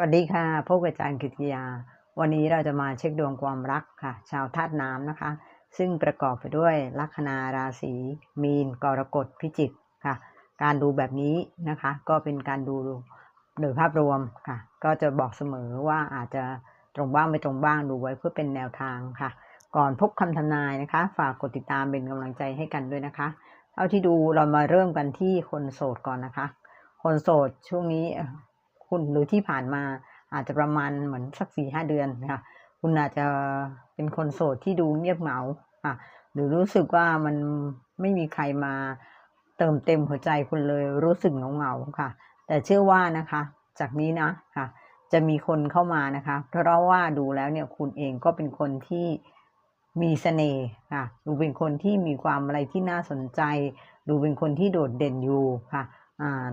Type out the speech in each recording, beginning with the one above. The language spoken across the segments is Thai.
วัสดีค่ะพบกับอาจารย์กิติยา วันนี้เราจะมาเช็คดวงความรักค่ะ ชาวธาตุน้ำนะคะ ซึ่งประกอบไปด้วยลัคนาราศี มีน กรกฎพิจิกค่ะ การดูแบบนี้นะคะ ก็เป็นการดูโดยภาพรวมค่ะ ก็จะบอกเสมอว่าอาจจะตรงบ้างไม่ตรงบ้างดูไว้เพื่อเป็นแนวทางค่ะ ก่อนพบคำทำนายนะคะ ฝากกดติดตามเป็นกำลังใจให้กันด้วยนะคะเท่าที่ดูเรามาเริ่มกันที่คนโสดก่อนนะคะ คนโสดช่วงนี้ คุณหรือที่ผ่านมาอาจจะประมาณเหมือนสักสี่ห้าเดือนนะคะคุณอาจจะเป็นคนโสดที่ดูเงียบเหงาค่ะหรือรู้สึกว่ามันไม่มีใครมาเติมเต็มหัวใจคุณเลยรู้สึกเหงาเหงาๆค่ะ แต่เชื่อว่านะคะ จากนี้นะค่ะ จะมีคนเข้ามานะคะ เพราะว่าดูแล้วเนี่ยคุณเองก็เป็นคนที่มีเสน่ห์ค่ะ ดูเป็นคนที่มีความอะไรที่น่าสนใจ ดูเป็นคนที่โดดเด่นอยู่ค่ะ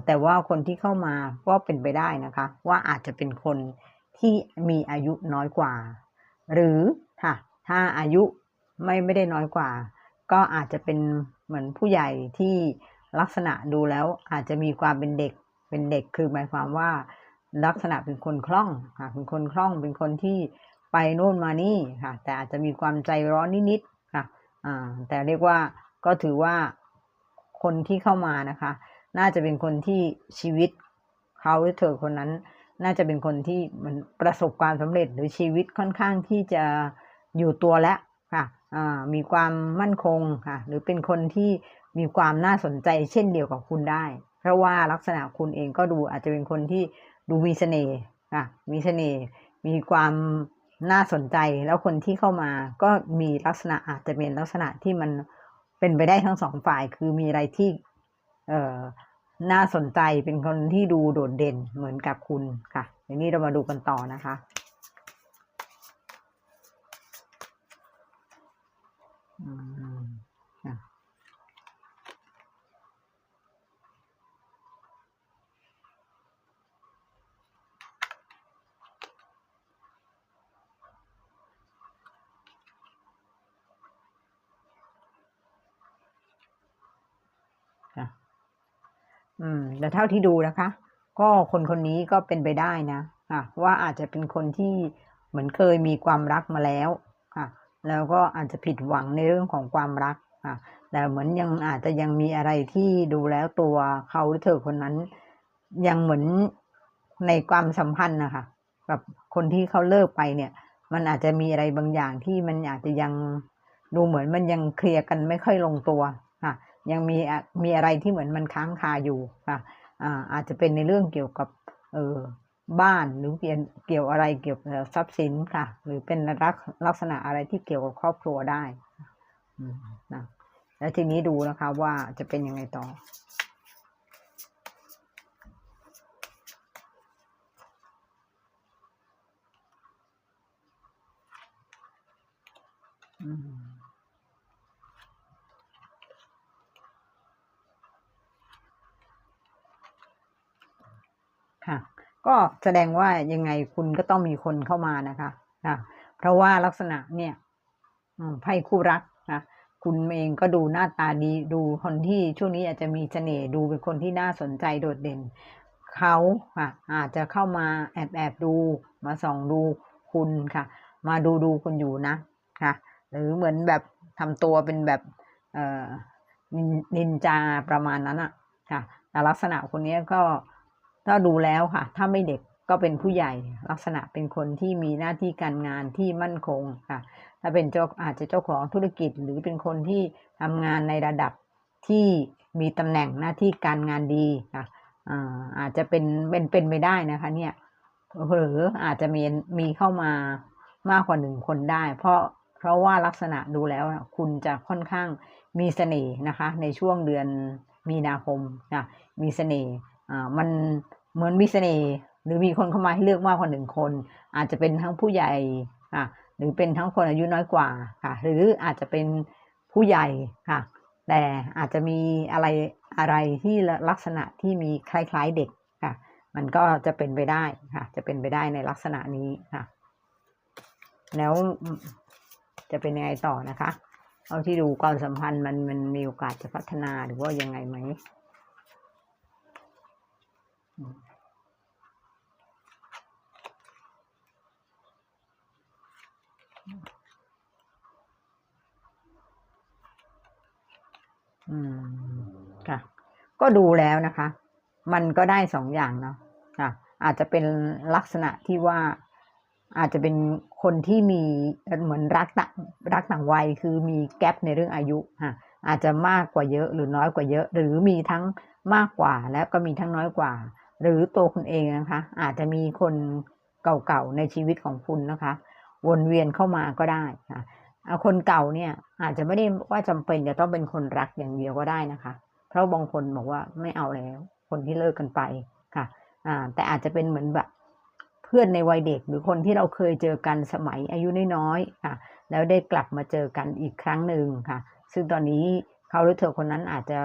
แต่ว่าคนที่เข้ามาก็เป็นไปได้นะคะ ว่าอาจจะเป็นคนที่มีอายุน้อยกว่า หรือค่ะถ้าอายุไม่ไม่ได้น้อยกว่า ก็อาจจะเป็นเหมือนผู้ใหญ่ที่ลักษณะดูแล้วอาจจะมีความเป็นเด็กเป็นเด็กคือหมายความว่าลักษณะเป็นคนคล่องค่ะเป็นคนคล่องเป็นคนที่ไปโน่นมานี่ค่ะ แต่อาจจะมีความใจร้อนนิดๆค่ะแต่เรียกว่าก็ถือว่าคนที่เข้ามานะคะ น่าจะเป็นคนที่ชีวิตเขาหรือเธอคนนั้น น่าจะเป็นคนที่มันประสบความสำเร็จหรือชีวิตค่อนข้างที่จะอยู่ตัวแล้วค่ะมีความมั่นคงค่ะ หรือเป็นคนที่มีความน่าสนใจเช่นเดียวกับคุณได้ เพราะว่าลักษณะคุณเองก็ดูอาจจะเป็นคนที่ดูมีเสน่ห์ค่ะ มีเสน่ห์ มีความน่าสนใจ แล้วคนที่เข้ามาก็มีลักษณะอาจจะเป็นลักษณะที่มันเป็นไปได้ทั้งสองฝ่าย คือมีอะไรที่ น่าสนใจเป็นคนที่ดูโดดเด่นเหมือนกับคุณค่ะเดี๋ยวนี้เรามาดูกันต่อนะคะอืมอะค่ะ อืมแต่เท่าที่ดูนะคะ ก็คนคนนี้ก็เป็นไปได้นะค่ะว่าอาจจะเป็นคนที่เหมือนเคยมีความรักมาแล้วค่ะ แล้วก็อาจจะผิดหวังในเรื่องของความรักค่ะแต่เหมือนยังอาจจะยังมีอะไรที่ดูแล้วตัวเขาหรือเธอคนนั้น ยังเหมือนในความสัมพันธ์นะคะกับคนที่เขาเลิกไปเนี่ย มันอาจจะมีอะไรบางอย่างที่มันอาจจะยังดูเหมือนมันยังเคลียร์กันไม่ค่อยลงตัว ยังมีมีอะไรที่เหมือนมันค้างคาอยู่ค่ะอ่าอาจจะเป็นในเรื่องเกี่ยวกับเออบ้านหรือเกี่ยวเกี่ยวอะไรเกี่ยวกับทรัพย์สินค่ะ หรือเป็นลักลักษณะอะไรที่เกี่ยวกับครอบครัวได้นะแล้วทีนี้ดูนะคะว่าจะเป็นยังไงต่ออืม ค่ะ ก็แสดงว่ายังไงคุณก็ต้องมีคนเข้ามานะคะค่ะเพราะว่าลักษณะเนี่ยไพ่คู่รักนะคุณเองก็ดูหน้าตาดีดูคนที่ช่วงนี้อาจจะมีเสน่ห์ดูเป็นคนที่น่าสนใจโดดเด่นเขาค่ะอาจจะเข้ามาแอบแอบดูมาส่องดูคุณค่ะ มาดูดูคุณอยู่นะค่ะหรือเหมือนแบบทำตัวเป็นแบบเอ่อนินนินจาประมาณนั้นอะค่ะแต่ลักษณะคนนี้ก็ ถ้าดูแล้วค่ะ ถ้าไม่เด็กก็เป็นผู้ใหญ่ลักษณะเป็นคนที่มีหน้าที่การงานที่มั่นคงค่ะ ถ้าเป็นเจ้าอาจจะเจ้าของธุรกิจหรือเป็นคนที่ทำงานในระดับที่มีตำแหน่งหน้าที่การงานดีค่ะอาจจะเป็นเป็นเป็นไปได้นะคะ เนี่ยหรืออาจจะมีมีเข้ามามากกว่าหนึ่งคนได้ เพราะเพราะว่าลักษณะดูแล้วคุณจะค่อนข้างมีเสน่ห์นะคะ ในช่วงเดือนมีนาคมค่ะมีเสน่ห์ มันเหมือนมีเสน่ห์หรือมีคนเข้ามาให้เลือกมากกว่าหนึ่งคน อาจจะเป็นทั้งผู้ใหญ่ค่ะหรือเป็นทั้งคนอายุน้อยกว่าค่ะ หรืออาจจะเป็นผู้ใหญ่ค่ะ แต่อาจจะมีอะไรอะไรที่ลักษณะที่มีคล้าย ๆเด็กค่ะ มันก็จะเป็นไปได้ค่ะ จะเป็นไปได้ในลักษณะนี้ค่ะ แล้วจะเป็นยังไงต่อนะคะเอาที่ดูความสัมพันธ์มันมันมีโอกาสจะพัฒนาหรือว่ายังไงไหม อืมค่ะ ก็ดูแล้วนะคะ มันก็ได้สองอย่างเนาะค่ะ อาจจะเป็นลักษณะที่ว่าอาจจะเป็นคนที่มีเหมือนรักต่างรักต่างวัยคือมีแกลบในเรื่องอายุค่ะ อาจจะมากกว่าเยอะหรือน้อยกว่าเยอะ หรือมีทั้งมากกว่าแล้วก็มีทั้งน้อยกว่า หรือตัวคุณเองนะคะ อาจจะมีคนเก่าๆในชีวิตของคุณนะคะ วนเวียนเข้ามาก็ได้ค่ะคนเก่าเนี่ย อาจจะไม่ได้ว่าจำเป็นจะต้องเป็นคนรักอย่างเดียวก็ได้นะคะ เพราะบางคนบอกว่าไม่เอาแล้ว คนที่เลิกกันไปค่ะอ่าแต่อาจจะเป็นเหมือนแบบเพื่อนในวัยเด็กหรือคนที่เราเคยเจอกันสมัยอายุน้อยๆค่ะ แล้วได้กลับมาเจอกันอีกครั้งหนึ่งค่ะ ซึ่งตอนนี้เขาหรือเธอคนนั้นอาจจะ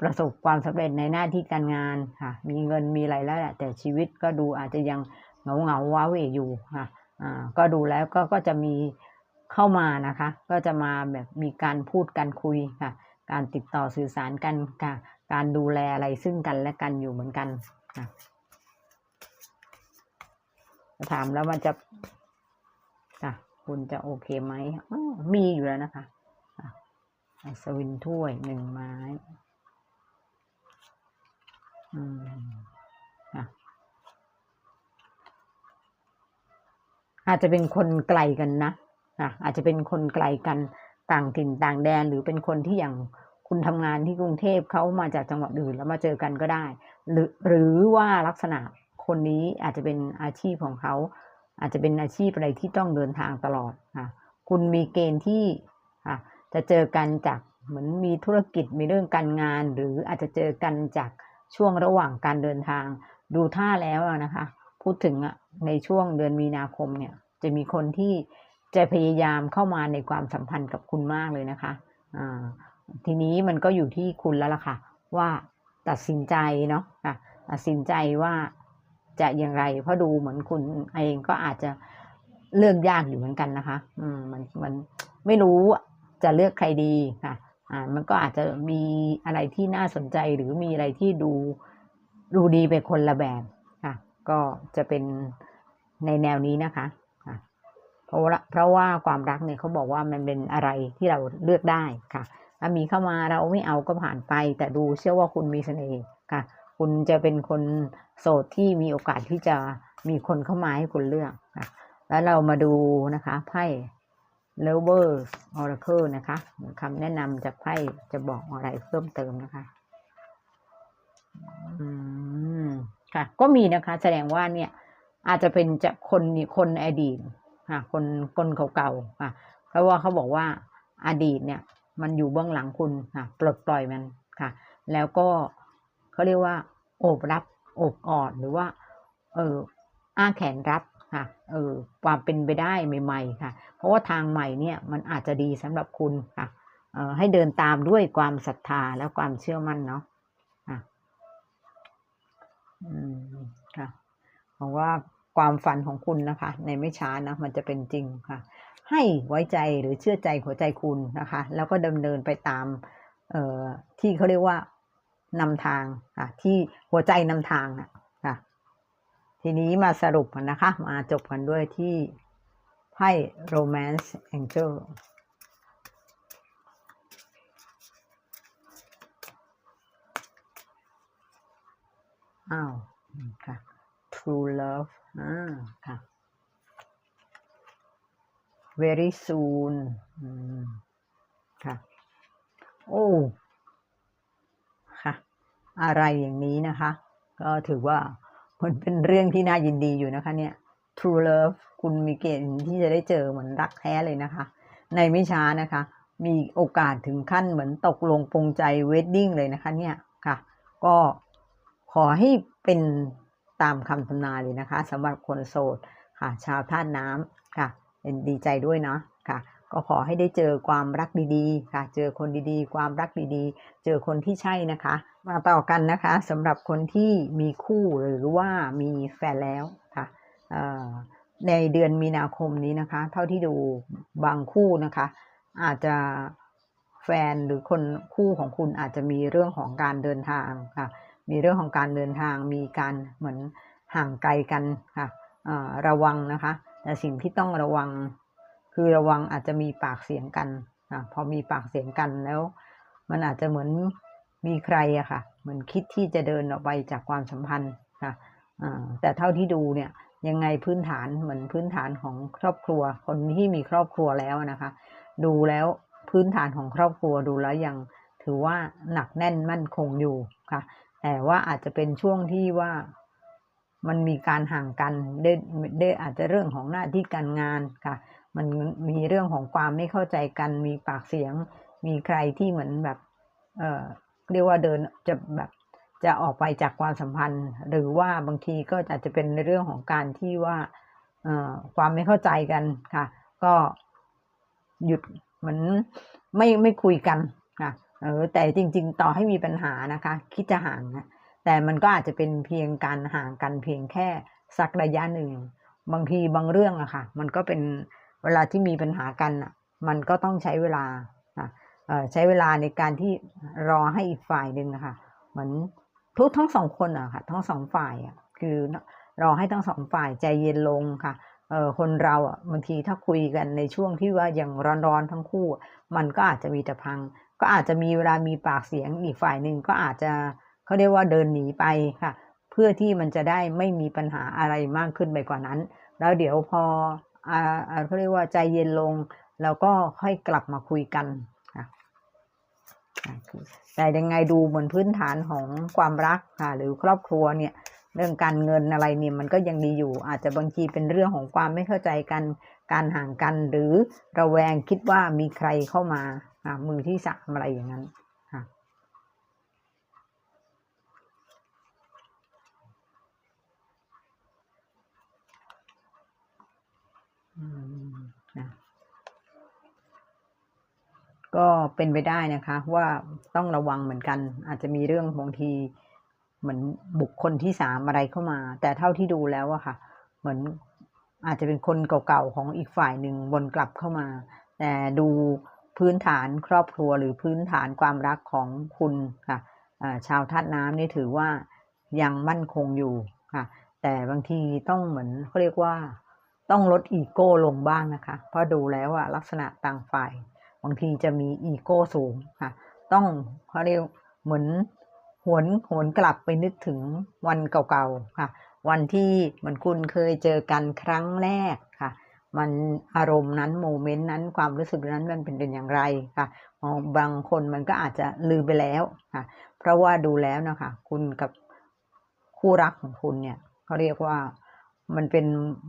ประสบความสำเร็จในหน้าที่การงานค่ะ มีเงินมีอะไรแล้วแหละแต่ชีวิตก็ดูอาจจะยังเหงาเหงาว้าเหวอยู่ค่ะอ่าก็ดูแล้วก็ก็จะมีเข้ามานะคะ ก็จะมาแบบมีการพูดกันคุยค่ะ การติดต่อสื่อสารกันค่ะ การดูแลอะไรซึ่งกันและกันอยู่เหมือนกันค่ะถามแล้วมันจะค่ะคุณจะโอเคไหมมีอยู่แล้วนะคะอะอัศวินถ้วยหนึ่งไม้ อืมอาจจะเป็นคนไกลกันนะอะอาจจะเป็นคนไกลกันต่างถิ่นต่างแดนหรือเป็นคนที่อย่างคุณทำงานที่กรุงเทพเขามาจากจังหวัดอื่นแล้วมาเจอกันก็ได้ หรือหรือว่าลักษณะคนนี้อาจจะเป็นอาชีพของเขา อาจจะเป็นอาชีพอะไรที่ต้องเดินทางตลอดค่ะคุณมีเกณฑ์ที่อะจะเจอกันจากเหมือนมีธุรกิจมีเรื่องการงาน หรืออาจจะเจอกันจาก ช่วงระหว่างการเดินทาง ดูท่าแล้วนะคะ พูดถึงในช่วงเดือนมีนาคมเนี่ย จะมีคนที่จะพยายามเข้ามาในความสัมพันธ์กับคุณมากเลยนะคะอ่าทีนี้มันก็อยู่ที่คุณแล้วล่ะค่ะ ว่าตัดสินใจเนาะะตัดสินใจว่าจะอย่างไร เพราะดูเหมือนคุณเองก็อาจจะเลือกยากอยู่เหมือนกันนะคะ อืมมันมันไม่รู้จะเลือกใครดีค่ะ อ่ามันก็อาจจะมีอะไรที่น่าสนใจหรือมีอะไรที่ดูดูดีไปคนละแบบค่ะ ก็จะเป็นในแนวนี้นะคะค่ะเพราะว่าเพราะว่าความรักเนี่ยเขาบอกว่ามันเป็นอะไรที่เราเลือกได้ค่ะถ้ามีเข้ามาเราไม่เอาก็ผ่านไป แต่ดูเชื่อว่าคุณมีเสน่ห์ค่ะ คุณจะเป็นคนโสดที่มีโอกาสที่จะมีคนเข้ามาให้คุณเลือกค่ะแล้วเรามาดูนะคะไพ่ Lovers Oracle นะคะคำแนะนำจากไพ่จะบอกอะไรเพิ่มเติมนะคะ อืม ค่ะ ก็มีนะคะ แสดงว่าเนี่ย อาจจะเป็นจากคนคนในอดีตค่ะ คนคนเก่าๆค่ะ เพราะว่าเขาบอกว่าอดีตเนี่ย มันอยู่เบื้องหลังคุณค่ะ ปลดปล่อยมันค่ะ แล้วก็เขาเรียกว่า โอบรับ โอบกอดหรือว่า เอออ้าแขนรับ ค่ะเออความเป็นไปได้ใหม่ๆค่ะ เพราะว่าทางใหม่เนี่ยมันอาจจะดีสำหรับคุณค่ะเออให้เดินตามด้วยความศรัทธาและความเชื่อมั่นเนาะค่ะอืมค่ะเพราะว่าความฝันของคุณนะคะ ในไม่ช้านะมันจะเป็นจริงค่ะ ให้ไว้ใจหรือเชื่อใจหัวใจคุณนะคะ แล้วก็ดำเนินไปตามเอ่อที่เขาเรียกว่านำทางค่ะที่หัวใจนำทางนะ ทีนี้มาสรุปกันนะคะ มาจบกันด้วยที่ไพ่ romance angel อ้าวค่ะ true love อ่าค่ะ very soon อืมค่ะ โอ้ค่ะ อะไรอย่างนี้นะคะ ก็ถือว่า มันเป็นเรื่องที่น่ายินดีอยู่นะคะ เนี่ย true love คุณมีเกณฑ์ที่จะได้เจอเหมือนรักแท้เลยนะคะ ในไม่ช้านะคะ มีโอกาสถึงขั้นเหมือนตกลงปรงใจเวดดิ้งเลยนะคะ เนี่ยค่ะ ก็ขอให้เป็นตามคำทำนายเลยนะคะสำหรับคนโสดค่ะ ชาวธาตุน้ำค่ะเป็นดีใจด้วยเนาะค่ะ ก็ขอให้ได้เจอความรักดีๆ ค่ะ เจอคนดีๆ ความรักดีๆ เจอคนที่ใช่นะคะ มาต่อกันนะคะสำหรับคนที่มีคู่หรือว่ามีแฟนแล้วค่ะในเดือนมีนาคมนี้นะคะ เท่าที่ดูบางคู่นะคะ อาจจะแฟนหรือคนคู่ของคุณอาจจะมีเรื่องของการเดินทางค่ะ มีเรื่องของการเดินทาง มีการเหมือนห่างไกลกันค่ะระวังนะคะ แต่สิ่งที่ต้องระวัง คือระวังอาจจะมีปากเสียงกันอะพอมีปากเสียงกันแล้ว มันอาจจะเหมือนมีใครอะค่ะ เหมือนคิดที่จะเดินออกไปจากความสัมพันธ์ค่ะแต่เท่าที่ดูเนี่ยยังไงพื้นฐานเหมือนพื้นฐานของครอบครัว คนที่มีครอบครัวแล้วนะคะ ดูแล้วพื้นฐานของครอบครัวดูแล้วยังถือว่าหนักแน่นมั่นคงอยู่ค่ะ แต่ว่าอาจจะเป็นช่วงที่ว่ามันมีการห่างกันได้ได้อาจจะเรื่องของหน้าที่การงานค่ะ มันมีเรื่องของความไม่เข้าใจกัน มีปากเสียง มีใครที่เหมือนแบบ เอ่อเรียกว่าเดินจะแบบจะออกไปจากความสัมพันธ์ หรือว่าบางทีก็อาจจะเป็นในเรื่องของการที่ว่าเอ่อความไม่เข้าใจกันค่ะ ก็หยุดเหมือนไม่ไม่คุยกันค่ะเออแต่จริง ๆ ต่อให้มีปัญหานะคะ คิดจะห่างนะแต่มันก็อาจจะเป็นเพียงการห่างกันเพียงแค่สักระยะหนึ่ง บางทีบางเรื่องอะค่ะ มันก็เป็น เวลาที่มีปัญหากันอะมันก็ต้องใช้เวลาอะใช้เวลาในการที่รอให้อีกฝ่ายหนึ่งนะคะเหมือนทุกทั้งสองคนอะค่ะ ทั้งสองฝ่ายอะคือรอให้ทั้งสองฝ่ายใจเย็นลงค่ะเออคนเราอะบางทีถ้าคุยกันในช่วงที่ว่ายังร้อนๆทั้งคู่ มันก็อาจจะมีแต่พัง ก็อาจจะมีเวลามีปากเสียงอีกฝ่ายหนึ่งก็อาจจะเขาเรียกว่าเดินหนีไปค่ะ เพื่อที่มันจะได้ไม่มีปัญหาอะไรมากขึ้นไปกว่านั้น แล้วเดี๋ยวพอ อ่าเขาเรียกว่าใจเย็นลง แล้วก็ค่อยกลับมาคุยกันค่ะแต่ยังไงดูเหมือนพื้นฐานของความรักค่ะหรือครอบครัวเนี่ยเรื่องการเงินอะไรเนี่ยมันก็ยังดีอยู่ อาจจะบางทีเป็นเรื่องของความไม่เข้าใจกันการห่างกันหรือระแวงคิดว่ามีใครเข้ามาอ่ามือที่สามอะไรอย่างนั้นค่ะอืมนะ ก็เป็นไปได้นะคะ ว่าต้องระวังเหมือนกัน อาจจะมีเรื่องบางทีเหมือนบุคคลที่สามอะไรเข้ามา แต่เท่าที่ดูแล้วอะค่ะ เหมือนอาจจะเป็นคนเก่าๆของอีกฝ่ายหนึ่งวนกลับเข้ามา แต่ดูพื้นฐานครอบครัวหรือพื้นฐานความรักของคุณค่ะชาวธาตุน้ำนี่ถือว่ายังมั่นคงอยู่ค่ะ แต่บางทีต้องเหมือนเขาเรียกว่า ต้องลดอีโก้ลงบ้างนะคะ เพราะดูแล้วอะลักษณะต่างฝ่าย บางทีจะมีอีโก้สูงค่ะ ต้องเขาเรียกเหมือนหวนหวนกลับไปนึกถึงวันเก่าๆค่ะ วันที่เหมือนคุณเคยเจอกันครั้งแรกค่ะ มันอารมณ์นั้นโมเมนต์นั้นความรู้สึกนั้นมันเป็นเป็นอย่างไรค่ะบางคนมันก็อาจจะลืมไปแล้วค่ะ เพราะว่าดูแล้วนะคะ คุณกับคู่รักของคุณเนี่ยเขาเรียกว่า มันเป็น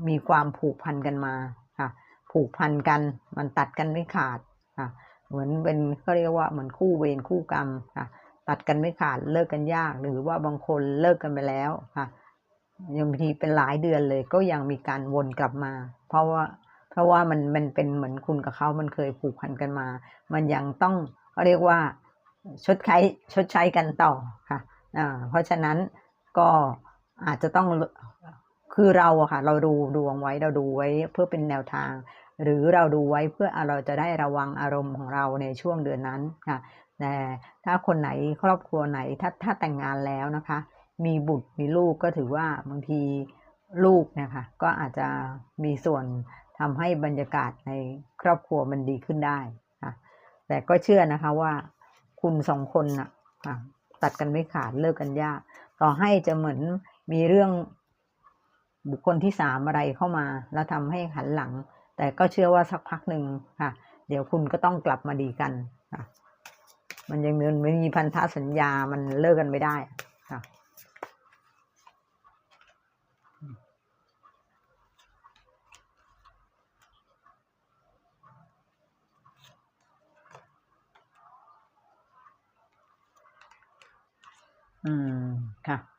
มีความผูกพันกันมาค่ะผูกพันกันมันตัดกันไม่ขาดค่ะเหมือนเป็นเขาเรียกว่าเหมือนคู่เวรคู่กรรมค่ะตัดกันไม่ขาดเลิกกันยาก หรือว่าบางคนเลิกกันไปแล้วค่ะยังบางทีเป็นหลายเดือนเลยก็ยังมีการวนกลับมา เพราะว่าเพราะว่ามันมันเป็นเหมือนคุณกับเขามันเคยผูกพันกันมา มันยังต้องเขาเรียกว่าชดใช้ชดใช้กันต่อค่ะอ่าเพราะฉะนั้นก็อาจจะต้อง คือเราอะค่ะ เราดูดวงไว้เราดูไว้เพื่อเป็นแนวทาง หรือเราดูไว้เพื่อเราจะได้ระวังอารมณ์ของเราในช่วงเดือนนั้นค่ะแต่ถ้าคนไหนครอบครัวไหนถ้าถ้าแต่งงานแล้วนะคะ มีบุตรมีลูกก็ถือว่าบางทีลูกนะคะก็อาจจะมีส่วนทำให้บรรยากาศในครอบครัวมันดีขึ้นได้ค่ะแต่ก็เชื่อนะคะว่าคุณสองคนนะ่ะตัดกันไม่ขาดเลิกกันยาก ต่อให้จะเหมือนมีเรื่อง บุคคลที่สามอะไรเข้ามา แล้วทำให้หันหลัง แต่ก็เชื่อว่าสักพักหนึ่งค่ะ เดี๋ยวคุณก็ต้องกลับมาดีกันค่ะ มันยังมันมีพันธสัญญามันเลิกกันไม่ได้ค่ะอืม ค่ะ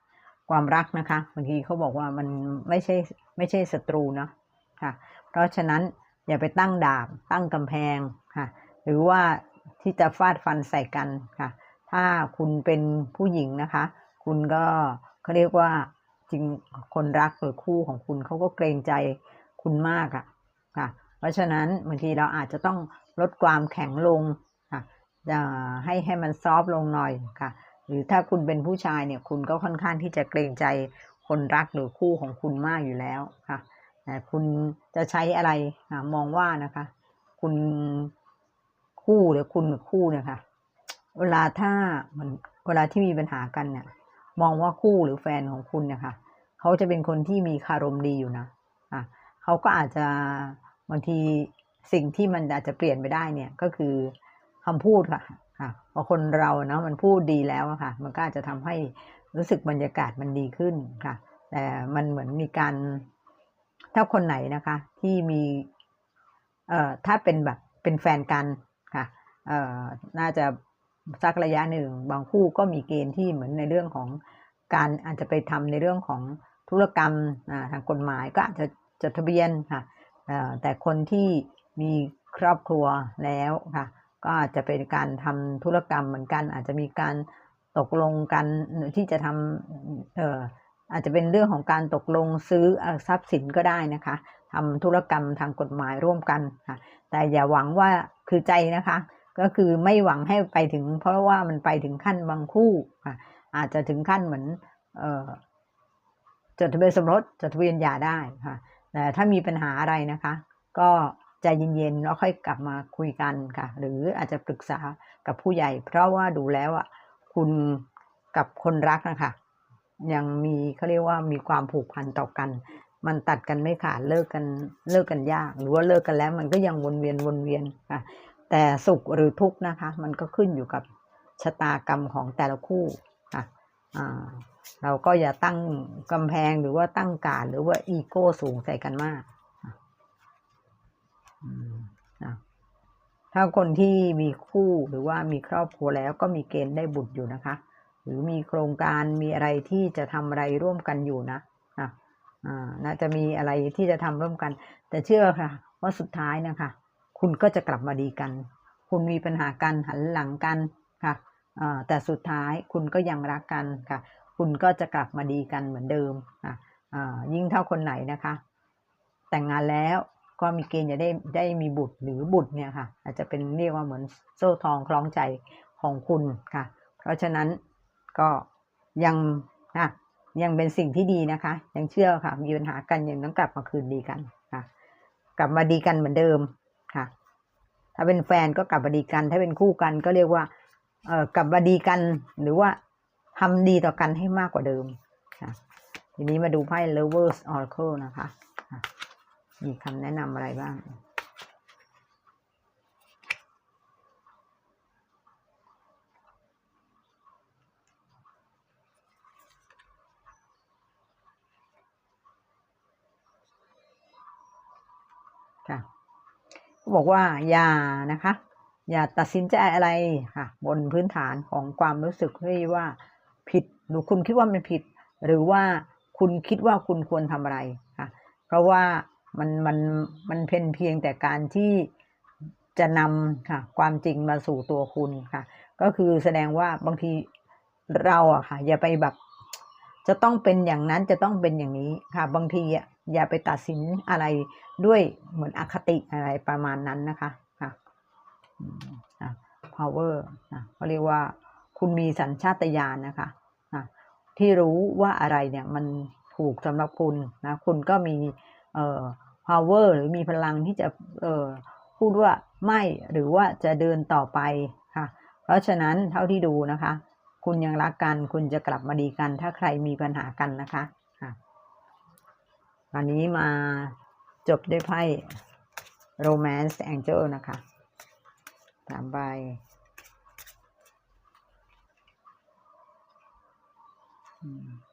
ความรักนะคะบางทีเขาบอกว่ามันไม่ใช่ไม่ใช่ศัตรูเนาะค่ะ เพราะฉะนั้นอย่าไปตั้งดาบตั้งกำแพงค่ะ หรือว่าที่จะฟาดฟันใส่กันค่ะ ถ้าคุณเป็นผู้หญิงนะคะ คุณก็เขาเรียกว่าจริงคนรักหรือคู่ของคุณเขาก็เกรงใจคุณมากอะค่ะ เพราะฉะนั้นบางทีเราอาจจะต้องลดความแข็งลงค่ะให้ให้มันซอฟต์ลงหน่อยค่ะ หรือถ้าคุณเป็นผู้ชายเนี่ยคุณก็ค่อนข้างที่จะเกรงใจคนรักหรือคู่ของคุณมากอยู่แล้วค่ะแต่คุณจะใช้อะไรอ่ามองว่านะคะ คุณคู่หรือคุณกับคู่เนี่ยค่ะ เวลาถ้ามันเวลาที่มีปัญหากันเนี่ย มองว่าคู่หรือแฟนของคุณเนี่ยค่ะเขาจะเป็นคนที่มีคารมดีอยู่นะอะเขาก็อาจจะบางทีสิ่งที่มันอาจจะเปลี่ยนไปได้เนี่ยก็คือคำพูดค่ะ ค่ะพอคนเราเนาะมันพูดดีแล้วค่ะ มันก็อาจจะทำให้รู้สึกบรรยากาศมันดีขึ้นค่ะ แต่มันเหมือนมีการ ถ้าคนไหนนะคะ ที่มีเอ่อถ้าเป็นแบบเป็นแฟนกันค่ะเอ่อน่าจะสักระยะหนึ่ง บางคู่ก็มีเกณฑ์ที่เหมือนในเรื่องของการอาจจะไปทำในเรื่องของธุรกรรมทางกฎหมายก็อาจจะจดทะเบียนค่ะแต่คนที่มีครอบครัวแล้วค่ะ ก็อาจจะเป็นการทำธุรกรรมเหมือนกัน อาจจะมีการตกลงกันที่จะทำเอ่ออาจจะเป็นเรื่องของการตกลงซื้อทรัพย์สินก็ได้นะคะทำธุรกรรมทางกฎหมายร่วมกันค่ะ แต่อย่าหวังว่าคือใจนะคะ ก็คือไม่หวังให้ไปถึง เพราะว่ามันไปถึงขั้นบางคู่ค่ะ อาจจะถึงขั้นเหมือนเอ่อจดทะเบียนสมรสจดทะเบียนหย่าได้ค่ะแต่ถ้ามีปัญหาอะไรนะคะ ก็ ใจเย็นๆแล้วค่อยกลับมาคุยกันค่ะ หรืออาจจะปรึกษากับผู้ใหญ่ เพราะว่าดูแล้วอะคุณกับคนรักนะคะยังมีเขาเรียกว่ามีความผูกพันต่อกัน มันตัดกันไม่ขาดเลิกกันเลิกกันยาก หรือว่าเลิกกันแล้ว มันก็ยังวนเวียนวนเวียนค่ะแต่สุขหรือทุกข์นะคะ มันก็ขึ้นอยู่กับชะตากรรมของแต่ละคู่ค่ะเราก็อย่าตั้งกำแพงหรือว่าตั้งการหรือว่าอีโก้สูงใส่กันมาก ถ้าคนที่มีคู่หรือว่ามีครอบครัวแล้วก็มีเกณฑ์ได้บุตรอยู่นะคะ หรือมีโครงการมีอะไรที่จะทำอะไรร่วมกันอยู่นะน่าจะมีอะไรที่จะทำร่วมกัน แต่เชื่อค่ะว่าสุดท้ายนะคะ คุณก็จะกลับมาดีกัน คุณมีปัญหากันหันหลังกันค่ะแต่สุดท้ายคุณก็ยังรักกันค่ะ คุณก็จะกลับมาดีกันเหมือนเดิมอะยิ่งเท่าคนไหนนะคะ แต่งงานแล้ว ก็มีเกณฑ์จะได้ได้มีบุตรหรือบุตรเนี่ยค่ะ อาจจะเป็นเรียกว่าเหมือนโซ่ทองคล้องใจของคุณค่ะ เพราะฉะนั้นก็ยังนะยังเป็นสิ่งที่ดีนะคะ ยังเชื่อค่ะ มีปัญหากันยังต้องกลับมาคืนดีกันค่ะ กลับมาดีกันเหมือนเดิมค่ะ ถ้าเป็นแฟนก็กลับมาดีกัน ถ้าเป็นคู่กันก็เรียกว่าเออกลับมาดีกันหรือว่าทำดีต่อกันให้มากกว่าเดิมค่ะทีนี้มาดูไพ่ Lovers Oracle นะคะ มีคำแนะนำอะไรบ้าง ค่ะบอกว่าอย่านะคะ อย่าตัดสินใจอะไรค่ะ บนพื้นฐานของความรู้สึกที่ว่าผิดหรือคุณคิดว่ามันผิด หรือว่าคุณคิดว่าคุณควรทำอะไรค่ะ เพราะว่า มันมันมันเป็นเพียงแต่การที่จะนำค่ะความจริงมาสู่ตัวคุณค่ะ ก็คือแสดงว่าบางทีเราอะค่ะ อย่าไปแบบจะต้องเป็นอย่างนั้นจะต้องเป็นอย่างนี้ค่ะ บางทีอะอย่าไปตัดสินอะไรด้วยเหมือนอคติอะไรประมาณนั้นนะคะค่ะ power นะเขาเรียกว่าคุณมีสัญชาตญาณนะคะนะที่รู้ว่าอะไรเนี่ยมันถูกสำหรับคุณนะ คุณก็มี เอ่อ power หรือมีพลังที่จะเอ่อพูดว่าไม่หรือว่าจะเดินต่อไปค่ะ เพราะฉะนั้นเท่าที่ดูนะคะ คุณยังรักกันคุณจะกลับมาดีกัน ถ้าใครมีปัญหากันนะคะค่ะวันนี้มาจบด้วยไพ่ romance angel นะคะสามใบค่ะ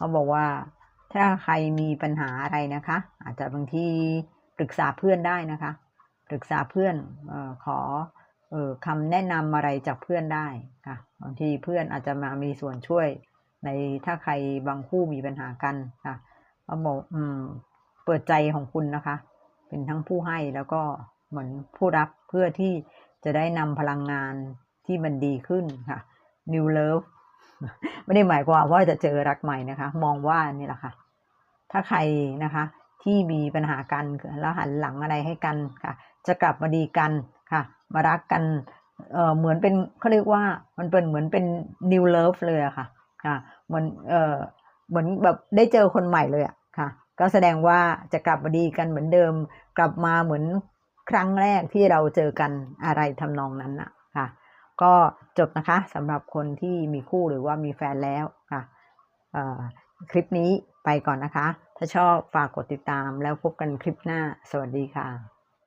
เขาบอกว่า ถ้าใครมีปัญหาอะไรนะคะ อาจจะบางทีปรึกษาเพื่อนได้นะคะ ปรึกษาเพื่อนออขอออคำแนะนำอะไรจากเพื่อนได้ค่ะบางทีเพื่อนอาจจะมามีส่วนช่วย ในถ้าใครบางคู่มีปัญหากันค่ะเขาบอกอืมเปิดใจของคุณนะคะ เป็นทั้งผู้ให้แล้วก็เหมือนผู้รับเพื่อที่จะได้นำพลังงานที่มันดีขึ้นค่ะ New Love ไม่ได้หมายความว่าจะเจอรักใหม่นะคะ มองว่านี่แหละค่ะ ถ้าใครนะคะ ที่มีปัญหากันแล้วหันหลังอะไรให้กันค่ะ จะกลับมาดีกันค่ะ มารักกันเออเหมือนเป็นเขาเรียกว่ามันเป็นเหมือนเป็น new love เลยอะค่ะค่ะเหมือนเออเหมือนแบบได้เจอคนใหม่เลยอะค่ะ ก็แสดงว่าจะกลับมาดีกันเหมือนเดิม กลับมาเหมือนครั้งแรกที่เราเจอกันอะไรทำนองนั้นอะ ก็จบนะคะสำหรับคนที่มีคู่หรือว่ามีแฟนแล้วค่ะคลิปนี้ไปก่อนนะคะ ถ้าชอบฝากกดติดตามแล้วพบกันคลิปหน้า สวัสดีค่ะ